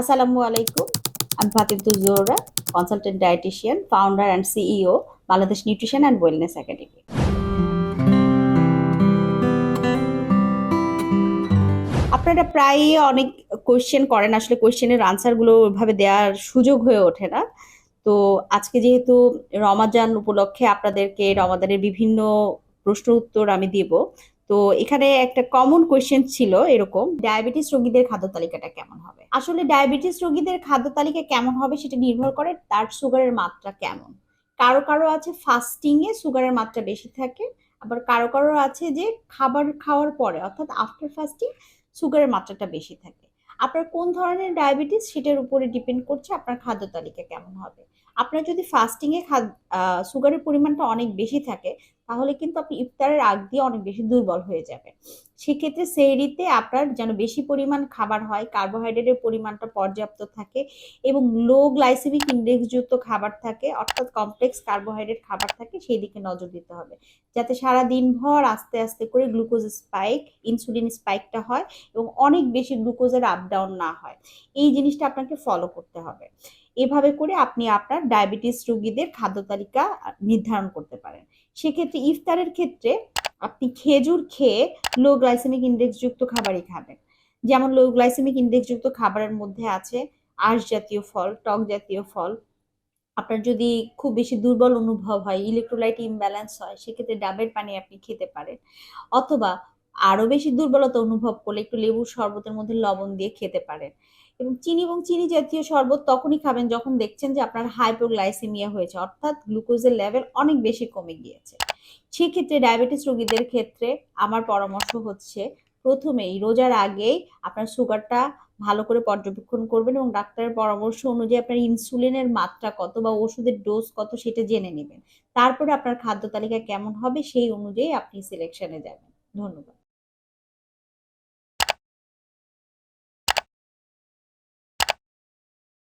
আসসালামু আলাইকুম। আমি Fatematul Zohra consultant dietitian founder and CEO Bangladesh nutrition and wellness academy আপনারা প্রায়ই অনেক কোয়েশ্চেন করেন, আসলে কোয়েশ্চেনের আনসারগুলো ওইভাবে দেওয়ার সুযোগ হয়ে ওঠে না। তো আজকে যেহেতু রমাজান উপলক্ষে আপনাদেরকে রমাদানের বিভিন্ন প্রশ্ন উত্তর আমি দিব তো এখানে একটা কমন কোয়েশ্চেন ছিল এরকম ডায়াবেটিস রোগীদের খাদ্য তালিকাটা কেমন হবে? আসলে ডায়াবেটিস রোগীদের খাদ্য তালিকা কেমন হবে সেটা নির্ভর করে তার সুগারের মাত্রা কেমন। কারও কারও আছে ফাস্টিং এ সুগারের মাত্রা বেশি থাকে, আবার কারও কারও আছে যে খাবার খাওয়ার পরে, অর্থাৎ আফটার ফাস্টিং সুগারের মাত্রাটা বেশি থাকে। আপনার কোন ধরনের ডায়াবেটিস সেটার উপরে ডিপেন্ড করছে আপনার খাদ্য তালিকা কেমন হবে? আপনার যদি ফাস্টিং এ সুগারের পরিমাণটা অনেক বেশি থাকে তাহলে কিন্তু আপনি ইফতারের আগ দিয়ে অনেক বেশি দুর্বল হয়ে যাবে সেক্ষেত্রে সেহরিতে আপনার যেন বেশি পরিমাণ খাবার হয়, কার্বোহাইড্রেটের পরিমাণটা পর্যাপ্ত থাকে এবং লো গ্লাইসেমিক ইন্ডেক্স যুক্ত খাবার থাকে, অর্থাৎ কমপ্লেক্স কার্বোহাইড্রেট খাবার থাকে সেই দিকে নজর দিতে হবে। যাতে সারা দিনভর আস্তে আস্তে করে গ্লুকোজ স্পাইক, ইনসুলিন স্পাইকটা হয় এবং অনেক বেশি গ্লুকোজের আপ ডাউন না হয়। এই জিনিসটা আপনাকে ফলো করতে হবে। এভাবে করে আপনি আপনার ডায়াবেটিস রোগীদের খাদ্য তালিকা নির্ধারণ করতে সেক্ষেত্রে ইফতারের ক্ষেত্রে আপনি খেজুর খেয়ে লো গ্লাইসেমিক ইন্ডেক্স যুক্ত খাবারই খাবেন। যেমন লো গ্লাইসেমিক ইন্ডেক্স যুক্ত খাবারের মধ্যে আছে আঁশ জাতীয় ফল, টক জাতীয় ফল। আপনার যদি খুব বেশি দুর্বল অনুভব হয় ইলেকট্রোলাইট ইমব্যালেন্স হয়, সেক্ষেত্রে ডাবের পানি আপনি খেতে পারেন। অথবা আরও বেশি দুর্বলতা অনুভব করলে একটু লেবুর শরবতের মধ্যে লবণ দিয়ে খেতে পারেন। এবং চিনি এবং চিনি জাতীয় শরবত তখনই খাবেন যখন দেখছেন যে আপনার হাইপোগ্লাইসেমিয়া হয়েছে, অর্থাৎ গ্লুকোজের লেভেল অনেক বেশি কমে গিয়েছে। সেক্ষেত্রে ডায়াবেটিস রোগীদের ক্ষেত্রে আমার পরামর্শ হচ্ছে, প্রথমেই রোজার আগেই আপনার সুগারটা ভালো করে পর্যবেক্ষণ করবেন এবং ডাক্তারের পরামর্শ অনুযায়ী আপনার ইনসুলিনের মাত্রা কত বা ওষুধের ডোজ কত সেটা জেনে নেবেন। তারপরে আপনার খাদ্য তালিকা কেমন হবে সেই অনুযায়ী আপনি সিলেকশনে যাবেন। ধন্যবাদ।